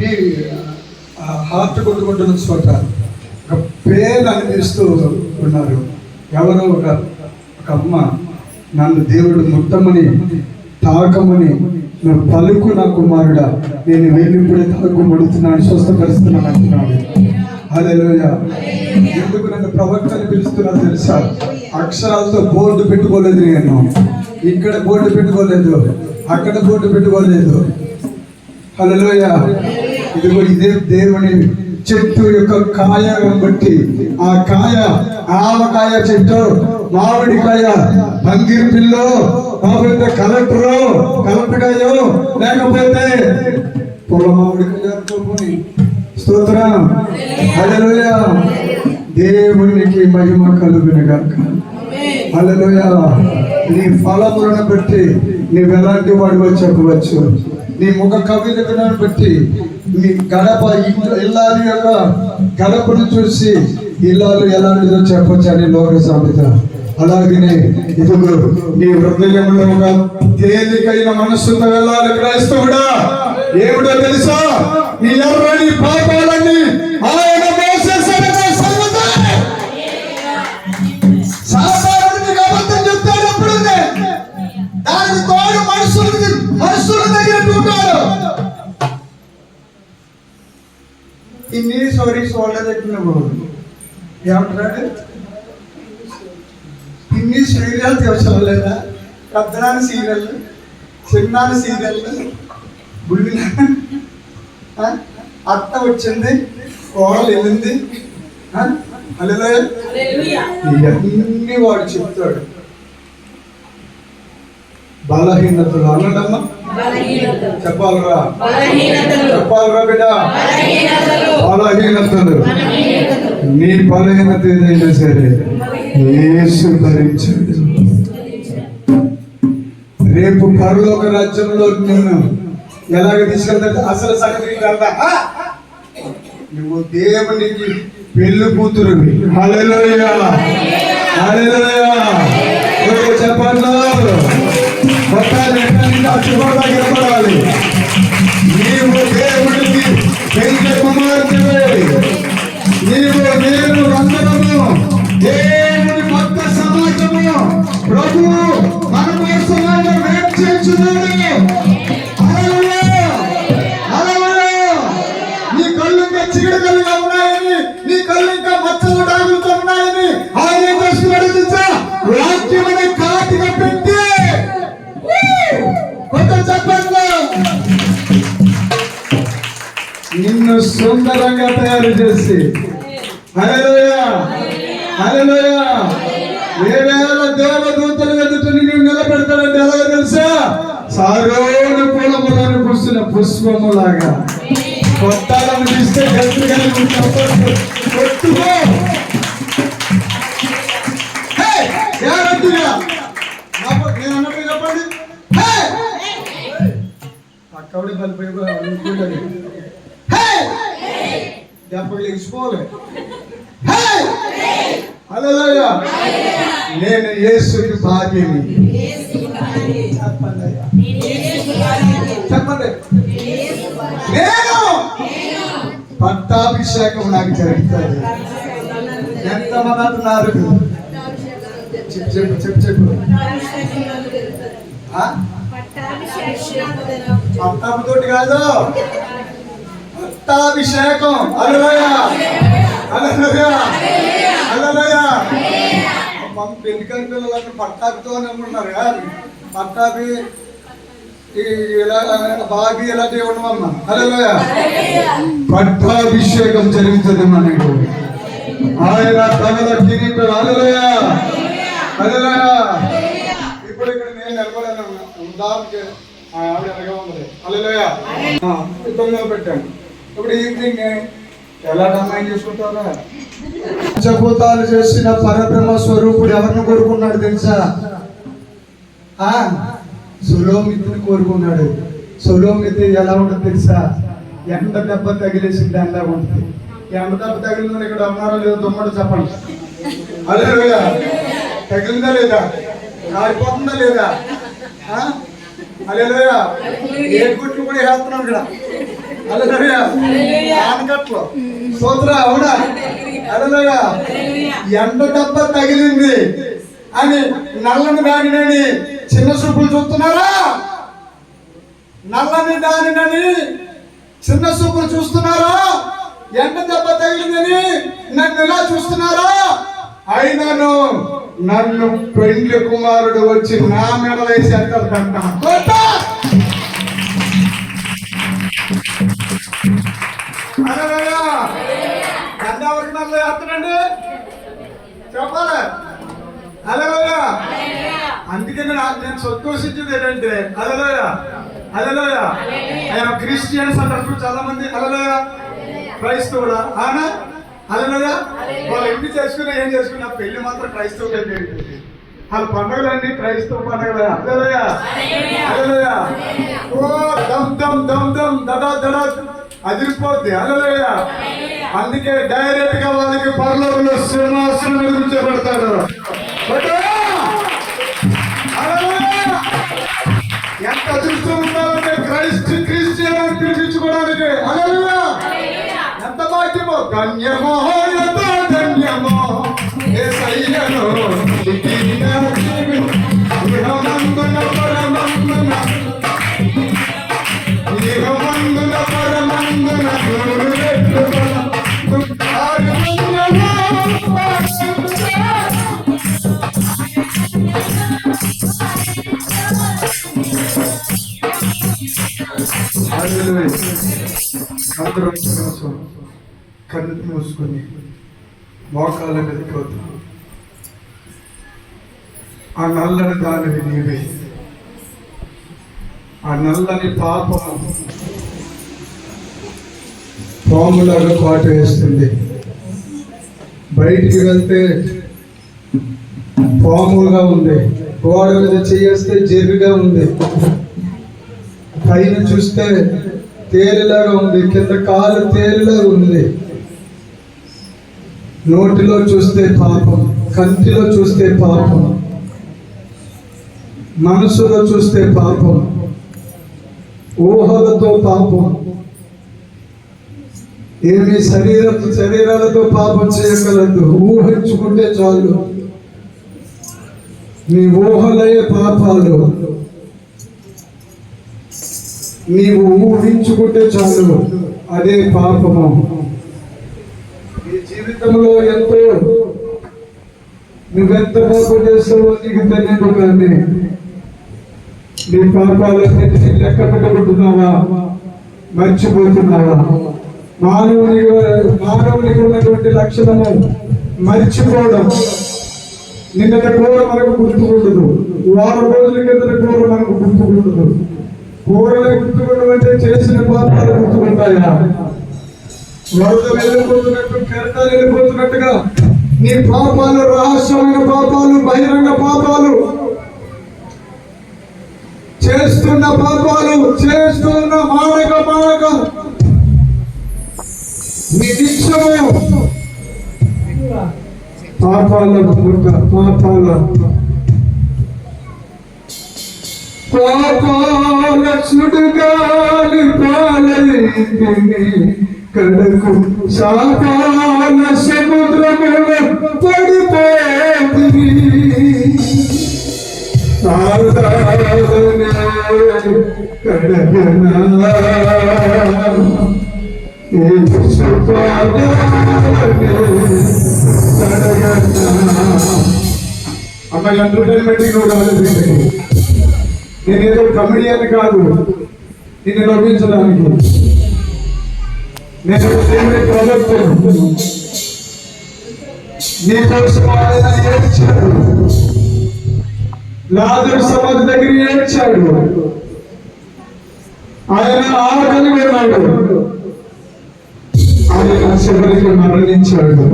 ఈ హార్ట్ కొట్టుకుంటున్న చోట ఒక పేరు అనిపిస్తూ ఉన్నారు. ఎవరో ఒక ఒక అమ్మ నన్ను దేవుడు ముట్టమని తాకమని నువ్వు పలుకు నా కుమారుడా నేను వెళ్ళిప్పుడే తలుకు ముడుతున్నాను స్వస్థపరుస్తున్నాను అంటున్నాడు. హల్లెలూయ. ఎందుకు నన్ను ప్రవక్తని పిలుస్తున్నా తెలుసా? అక్షరాలతో బోర్డు పెట్టుకోలేదు నేను. ఇక్కడ బోర్డు పెట్టుకోలేదు. అక్కడ బోర్డు పెట్టుకోలేదు. హలోయ ఇదిగో ఇదే దేవుని చెట్టు యొక్క కాయ బట్టి ఆ కాయ ఆవకాయ చెట్టు మామిడికాయ పంగిరి పిల్లో లేకపోతే కలెక్టర్ కలెక్టర్కాయో లేకపోతే పొల మామిడికాయ అనుకోని. స్తోత్రం. హలోయ దేవునికి మహిమ కలుగును గాక. హల్లెలూయ. నీ ఫలములను బట్టి నీవెలాంటి వాడివో చెప్పవచ్చు. నీ ముఖ కవితను బట్టి మీ గడప ఇల్లు- ఇల్లాలి యొక్క గడపను చూసి ఇల్లాలు ఎలాంటిదో చెప్పొచ్చు అని లోక సామెత. అలాగనే ఇదిగో నీ హృదయంలో ఒక తేలికైన మనస్సుతో వెళ్ళాలి క్రైస్తవుడా. ఏమిటో తెలుసా? నీ ఎర్రని పాపాలన్నీ ఆయన ఇన్ని స్టోరీస్ వాళ్ళ దగ్గర ఏమంటాడు ఇన్ని సీరియల్ అవసరం లేదా పెద్దనాన్న సీరియల్ చిన్నాన్న సీరియల్ బుల్లి అత్త వచ్చింది కోడలు వెళ్ళింది అల్లెలో ఇవన్నీ వాడు చెప్తాడు బలహీనతలు అన్నడమ్మా చెప్పాలరా? చెప్పాలరా బిడ్డ? బలహీనతలు. నీ బలహీనత ఏదైనా సరే యేసు భరించాడు రేపు పరలోక రాజ్యంలో నేను ఎలాగ తీసుకెళ్తా అసలు సంగతి కదా నువ్వు దేవునికి పెళ్ళి కూతురువి. హల్లెలూయా. ఓకే చెప్పండి? కొట్టాలి నీవు దేవుడికి పెళ్ళి కుమార్తెవే నీవు నేను అందరము భక్త సమాజము ప్రభు మన చేస్తున్నాడు నీ కళ్ళు ఇంకా చీడకలుగా ఉన్నాయని నీ కళ్ళు ఇంకా మచ్చలు నిన్ను సుందరంగా తయారు చేసి. వేవేల దేవదూతలు ఎదుట నిన్ను నిలబెడతాడంటే ఎలా తెలుసా? సారోని పూలములను పూసిన పుష్పములాగా. కొట్టాలను తీస్తే గెలుపు కలిగి కొట్టుకో. నేను అన్నట్టు చెప్పండి. హే! పక్కవిడ దెబ్బకి లెగిసిపోలే హల్లెలూయా నేను యేసుకి భాగ్యని చెప్పండి. నేను పట్టాభిషేకం నాకు జరుగుతుంది ఎంతమంది అంటున్నారు చెప్పు చెప్పు చెప్పు చెప్పు. ఆ? పట్టాభితోటి కాదు. పట్టాభిషేకం అలలోయ అలలోయ అలలోయ మన పెళ్ళికని పిల్లలంటే పట్టాభితోనే ఉన్నారు కాదు పట్టాభి ఈ ఇలా బాబీ ఇలాంటివి ఉండమమ్మా అలలోయ పట్టాభిషేకం జరుగుతుంది మనకు ఆయన తనల కిరీటం. అలలోయ అలలోయ ఇప్పుడు ఇక్కడ నేను నిలబడాను. ఉదాహరణకి ఆవిడ ఎలాగే ఉంది. అలలోయ ఇబ్బందులు పెట్టాను? ఇప్పుడు ఈవినింగ్ ఎలా అమ్మాయి చేసుకుంటారా? పంచభూతాలు చేసిన పరబ్రహ్మ స్వరూపుడు ఎవరిని కోరుకున్నాడు తెలుసా? ఆ? సులోమితిని కోరుకున్నాడు. సులోమితి ఎలా ఉంటుంది తెలుసా? ఎండ దెబ్బ తగిలేసి దానిలా ఉంటుంది. ఎండ దెబ్బ తగిలిందని ఇక్కడ ఉన్నారో లేదో దుమ్మడు చెప్పండి. అదే తగిలిందా లేదా? కారిపోతుందా లేదా? ఆ? అలెలుయా ఏ గుట్లు కూడా వేస్తున్నాం ఇక్కడ? హల్లెలూయా. ఆనకట్లో. స్తోత్ర అవునా? హల్లెలూయా. ఎండ దెబ్బ తగిలింది అని నల్లని దానినని చిన్న చూపులు చూస్తున్నారా? నల్లని దానినని చిన్న చూపులు చూస్తున్నారా? ఎండ దెబ్బ తగిలిందని నన్ను ఇలా చూస్తున్నారా? అయినను నన్ను పెండ్లి కుమారుడు వచ్చి నా మెడ వేసి ఎక్కడంట చెప్పాలి. అలలోయ అందుకని నాకు నేను సంతోషించేది ఏంటంటే అలలోయ అలలోయ ఆయన క్రిస్టియన్స్ అన్నప్పుడు చాలా మంది. అలలోయ క్రైస్తవుడా? ఆనా వాళ్ళు ఎన్ని చేసుకున్నా ఏం చేసుకున్నా పెళ్ళి మాత్రం క్రైస్తవులు వాళ్ళ పండుగలన్నీ క్రైస్తవ పండుగలే. ఓ దమ్ దమ్ దమ్ దమ్ దడా దడా అదిరిపోద్ది. అలలోయ అందుకే డైరెక్ట్గా వాళ్ళకి పరలోకంలో సింహాసనం ఎదుర్చబడతాడు ధన్యమో ధన్యమో ఇహమందున పరమందున ఇహమందున పరమందున గురు రెట్టు అందరూ కళ్ళు మూసుకొని మోకాల మీద పోతాం ఆ నల్లని దానివి నీవే. ఆ నల్లని పాపం పాములాగా పాటు వేస్తుంది బయటికి వెళ్తే పాములుగా ఉంది. గోడ మీద చేస్తే జెర్రిగా ఉంది. పైన చూస్తే తేలిలాగా ఉంది. కింద కాలు తేలిలాగా ఉంది. నోటిలో చూస్తే పాపం కంటిలో చూస్తే పాపం మనసులో చూస్తే పాపం ఊహలతో పాపం ఏమి శరీర శరీరాలతో పాపం చేయగలదు. ఊహించుకుంటే చాలు. నీ ఊహలయ్యే పాపాలు. నీవు ఊహించుకుంటే చాలు. అదే పాపము. జీవితంలో ఎంతో నువ్వెంత పాపం చేస్తావో నీకు తెలియదు కానీ నీ పాపాలన్నింటినీ లెక్క పెట్టుకుంటున్నావా? మర్చిపోతున్నావా? మానవుని మానవునికి ఉన్నటువంటి లక్షణము మర్చిపోవడం నిన్నటి కూర మనకు గుర్తుకుండదు. వారం రోజుల కిందట కూర మనకు గుర్తుకుండదు. కూరలే గుర్తుకుండమంటే చేసిన పాపాలు గుర్తుకుంటాయా? వరద వెళ్ళిపోతున్నట్టు కెరటాలు వెళ్ళిపోతున్నట్టుగా నీ పాపాలు రహస్యమైన పాపాలు బహిరంగ పాపాలు చేస్తున్న పాపాలు చేస్తున్న మాడక మాడక నీ నిత్యము. పాపాల పుట్ట పాపాల పాపాల చుడుగాలి పాలైంది కడకు సాపాన సముద్రమున పడిపోయేది సాధారణే కడగనా అమ్మాయి ఎంటర్టైన్మెంట్ కూడా ఆలోచించండి కమెడియన్ కాదు నిన్ను నవ్వించడానికి నేను దేవుని ప్రవక్తను నీ కోసం ఆయన ఏడ్చాడు లాజరు సమాధి దగ్గర ఏడ్చాడు ఆయన ఆకలి విన్నాడు. ఆయన చివరికి మరణించాడు.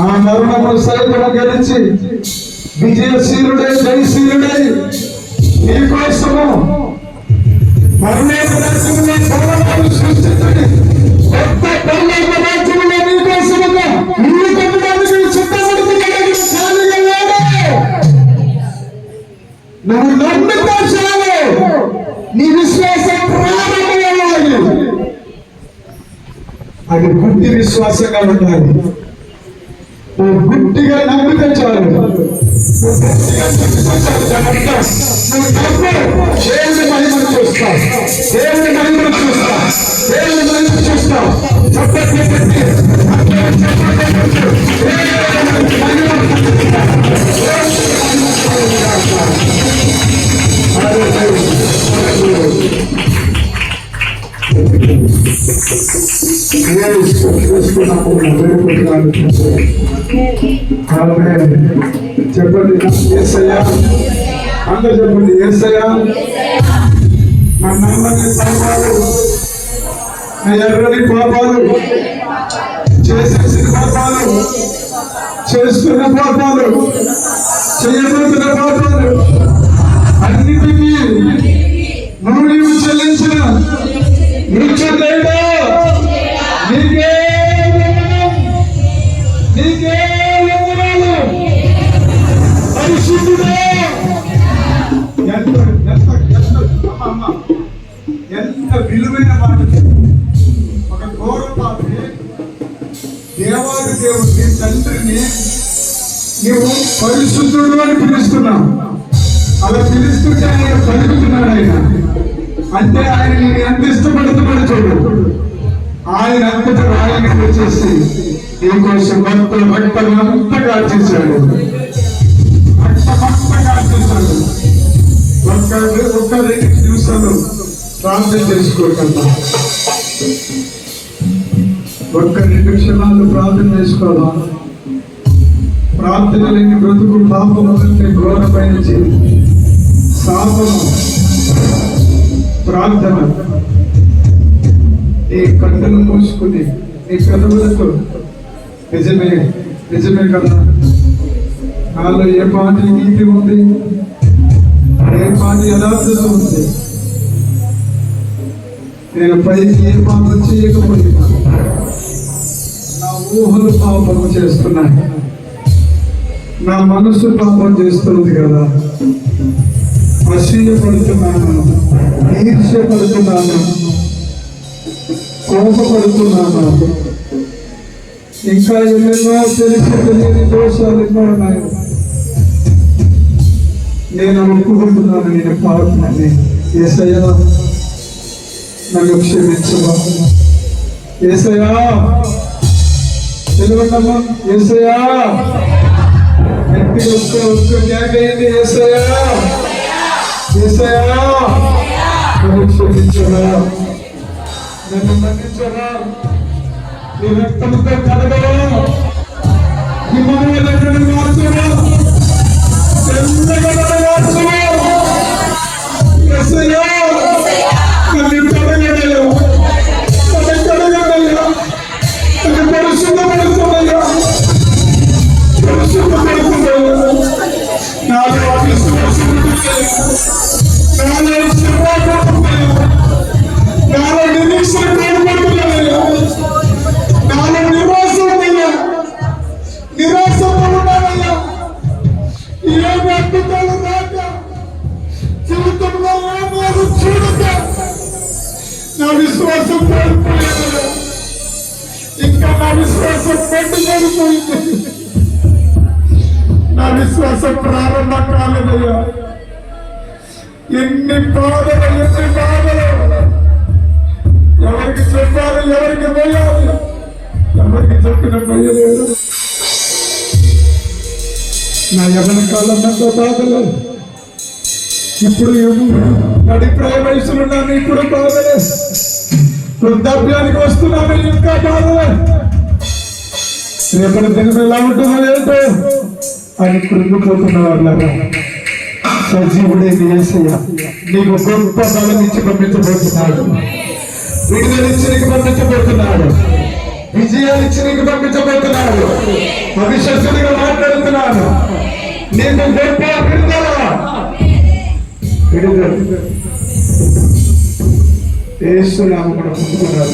ఆ మరణము సైతం గెలిచి విజయశీలుడై జయశీలుడై నీ కోసము మరణి నువ్వు నమ్మితే చాలు నీ విశ్వాసం ప్రారంభం అది గుడ్డి విశ్వాసంగా ఉండాలి నువ్వు గుడ్డిగా నమ్మితే చాలు. నువ్వు అందరు చెప్పండి ఏసయ్యా. నా నమ్మని పాపాలు నా ఎర్రని పాపాలు చేసేసిన పాపాలు చేస్తున్న పాపాలు చేయబోతున్న పాపాలు అన్నిటికీ నువ్వు నీవు చెల్లించిన నిత్యుడైనా నీకే నీవు పరిశుద్ధుడు అని పిలుస్తున్నావు. అలా పిలుస్తుంటే ఆయన పలుకుతున్నాడు ఆయన. అంటే ఆయన నేను ఎంత ఇష్టపడుతున్నాడు చూడు. ఆయన అంతట రాయని వచ్చేసి నీకోసం భక్త భక్తలు అంతగా చేశాడు భక్తమంతగా చేశాడు ఒక్క ఒక్క రెండు నిమిషాలు ప్రార్థన చేసుకోకుండా ఒక్క రెండు క్షణాలు ప్రార్థన చేసుకోవాలా? ప్రార్థన లేని బ్రతుకు పాపము కంటే ఘోరమైన జీవితం. శాపము. ప్రార్థన. ఈ కన్నులు మూసుకుని నీ పెదవులతో నిజమే నిజమే కదా? నాలో ఏ పాటి నీతి ఉంది? ఏ పాటి యథార్థత ఉంది? నేను పైకి ఏ పాత్ర చేయకపోయినా నా ఊహలు పాపము చేస్తున్నాయి. నా మనసు పాపం చేస్తుంది కదా. అసూయ ఈర్ష్యపడుతున్నాను కోపపడుతున్నాను. ఇంకా ఎన్నెన్నో తెలిసి తెలియని దోషాలు ఎన్నో ఉన్నాయి. నేను ఒప్పుకుంటున్నాను నేను పాడుతున్నాను. ఏసయ్యా నన్ను క్షమించవా? ఏసయ్యా తెలుగుండమ్మా ఏసయ్యా గట్టి ఒక్క ఒక్క న్యాయండి ఏసయ్యా ఏసయ్యా నన్ను క్షమించరా నన్ను మన్నించరా నీ రక్తంతో కడగరా హిమముల దగ్గర మార్చరా ఎంతగా మార్చరా ప్రారంభం ఎన్ని బాధలు ఎన్ని బాధలు. ఎవరికి చెప్పాలి ఎవరికి పోయాలి? ఎవరికి చెప్పిన పోయలేదు. నా ఎవరి కాలం ఎంతో బాధలు. ఇప్పుడు ఏమో నడిప్రాయ వయసులో ఉన్నాను ఇప్పుడు బాధలే. వృద్ధాప్యానికి వస్తున్నాను ఇంకా బాధలే. రేపటి దినం ఎలా ఉంటుందో ఏంటో అని కృంగిపోతున్న వాళ్ళగా సజీవుడే ఏసయ్య నీకు గొప్ప బలం ఇచ్చి పంపించబోతున్నాడు. విడుదల ఇచ్చి నీకు పంపించబోతున్నాడు. విజయాలు ఇచ్చి నీకు పంపించబోతున్నాడు. అవిశ్వసుడిగా మాట్లాడుతున్నాను నీకు గొప్ప విడుదల. విడుదల. ఏసునామం కూడా పొందుకున్నారు